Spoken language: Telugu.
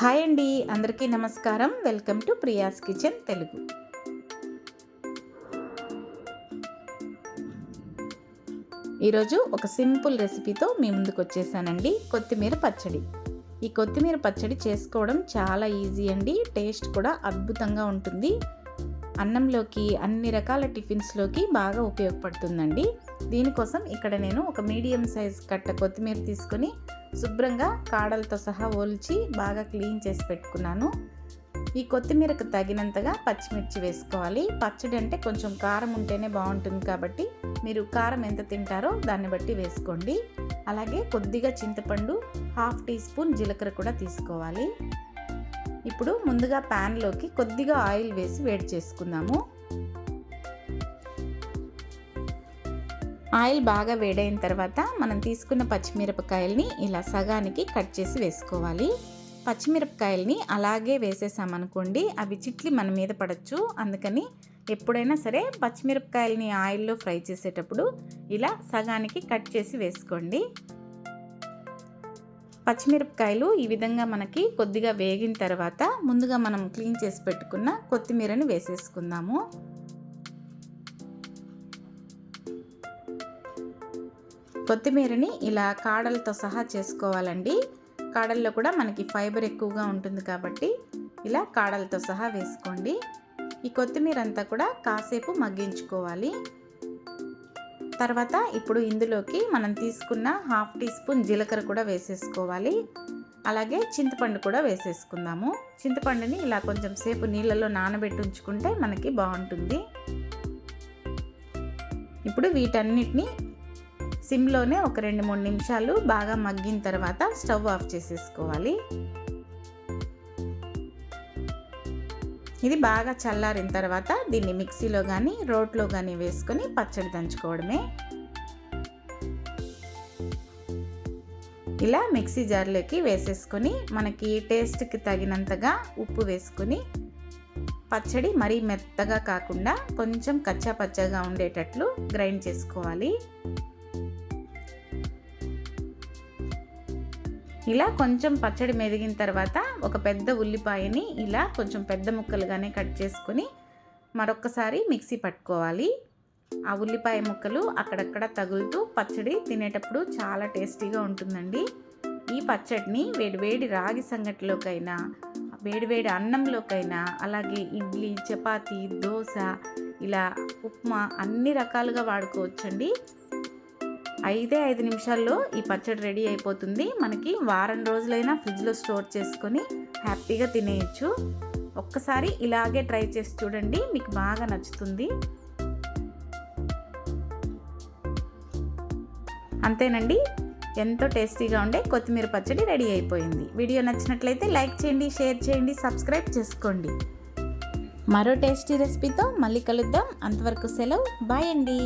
హాయ్ అండి అందరికీ నమస్కారం. Welcome to Priya's kitchen Telugu. ఈరోజు ఒక సింపుల్ రెసిపీతో మీ ముందుకు వచ్చేసానండి. కొత్తిమీర పచ్చడి. ఈ కొత్తిమీర పచ్చడి చేసుకోవడం చాలా ఈజీ అండి. టేస్ట్ కూడా అద్భుతంగా ఉంటుంది. అన్నంలోకి అన్ని రకాల టిఫిన్స్లోకి బాగా ఉపయోగపడుతుందండి. దీనికోసం ఇక్కడ నేను ఒక మీడియం సైజ్ కట్ట కొత్తిమీర తీసుకొని శుభ్రంగా కాడలతో సహా ఒలిచి బాగా క్లీన్ చేసి పెట్టుకున్నాను. ఈ కొత్తిమీరకు తగినంతగా పచ్చిమిర్చి వేసుకోవాలి. పచ్చడి అంటే కొంచెం కారం ఉంటేనే బాగుంటుంది కాబట్టి మీరు కారం ఎంత తింటారో దాన్ని బట్టి వేసుకోండి. అలాగే కొద్దిగా చింతపండు హాఫ్ టీ స్పూన్ జీలకర్ర కూడా తీసుకోవాలి. ఇప్పుడు ముందుగా ప్యాన్లోకి కొద్దిగా ఆయిల్ వేసి వేడి చేసుకుందాము. ఆయిల్ బాగా వేడైన తర్వాత మనం తీసుకున్న పచ్చిమిరపకాయల్ని ఇలా సగానికి కట్ చేసి వేసుకోవాలి. పచ్చిమిరపకాయల్ని అలాగే వేసేసామనుకోండి అవి చిట్లి మన మీద పడచ్చు. అందుకని ఎప్పుడైనా సరే పచ్చిమిరపకాయల్ని ఆయిల్లో ఫ్రై చేసేటప్పుడు ఇలా సగానికి కట్ చేసి వేసుకోండి. పచ్చిమిరపకాయలు ఈ విధంగా మనకి కొద్దిగా వేగిన తర్వాత ముందుగా మనం క్లీన్ చేసి పెట్టుకున్న కొత్తిమీరని వేసేసుకుందాము. కొత్తిమీరని ఇలా కాడలతో సహా చేసుకోవాలండి. కాడల్లో కూడా మనకి ఫైబర్ ఎక్కువగా ఉంటుంది కాబట్టి ఇలా కాడలతో సహా వేసుకోండి. ఈ కొత్తిమీర అంతా కూడా కాసేపు మగ్గించుకోవాలి. తర్వాత ఇప్పుడు ఇందులోకి మనం తీసుకున్న హాఫ్ టీ స్పూన్ జీలకర్ర కూడా వేసేసుకోవాలి. అలాగే చింతపండు కూడా వేసేసుకుందాము. చింతపండుని ఇలా కొంచెం సేపు నీళ్ళలో నానబెట్టి ఉంచుకుంటే మనకి బాగుంటుంది. ఇప్పుడు వీటన్నిటిని సిమ్లోనే ఒక రెండు మూడు నిమిషాలు బాగా మగ్గిన తర్వాత స్టవ్ ఆఫ్ చేసేసుకోవాలి. ఇది బాగా చల్లారిన తర్వాత దీన్ని మిక్సీలో కానీ రోట్లో కానీ వేసుకొని పచ్చడి దంచుకోవడమే. ఇలా మిక్సీ జార్లోకి వేసేసుకొని మనకి టేస్ట్కి తగినంతగా ఉప్పు వేసుకొని పచ్చడి మరీ మెత్తగా కాకుండా కొంచెం కచ్చా పచ్చగా ఉండేటట్లు గ్రైండ్ చేసుకోవాలి. ఇలా కొంచెం పచ్చడి మెదిగిన తర్వాత ఒక పెద్ద ఉల్లిపాయని ఇలా కొంచెం పెద్ద ముక్కలుగానే కట్ చేసుకొని మరొకసారి మిక్సీ పట్టుకోవాలి. ఆ ఉల్లిపాయ ముక్కలు అక్కడక్కడ తగులుతూ పచ్చడి తినేటప్పుడు చాలా టేస్టీగా ఉంటుందండి. ఈ పచ్చడిని వేడివేడి రాగి సంగటిలోకైనా వేడివేడి అన్నంలోకైనా అలాగే ఇడ్లీ చపాతీ దోశ ఇలా ఉప్మా అన్ని రకాలుగా వాడుకోవచ్చండి. ఐదే ఐదు నిమిషాల్లో ఈ పచ్చడి రెడీ అయిపోతుంది. మనకి వారం రోజులైనా ఫ్రిడ్జ్లో స్టోర్ చేసుకొని హ్యాపీగా తినేయచ్చు. ఒక్కసారి ఇలాగే ట్రై చేసి చూడండి మీకు బాగా నచ్చుతుంది. అంతేనండి ఎంతో టేస్టీగా ఉండే కొత్తిమీర పచ్చడి రెడీ అయిపోయింది. వీడియో నచ్చినట్లయితే లైక్ చేయండి షేర్ చేయండి సబ్స్క్రైబ్ చేసుకోండి. మరో టేస్టీ రెసిపీతో మళ్ళీ కలుద్దాం. అంతవరకు సెలవు. బాయ్ అండి.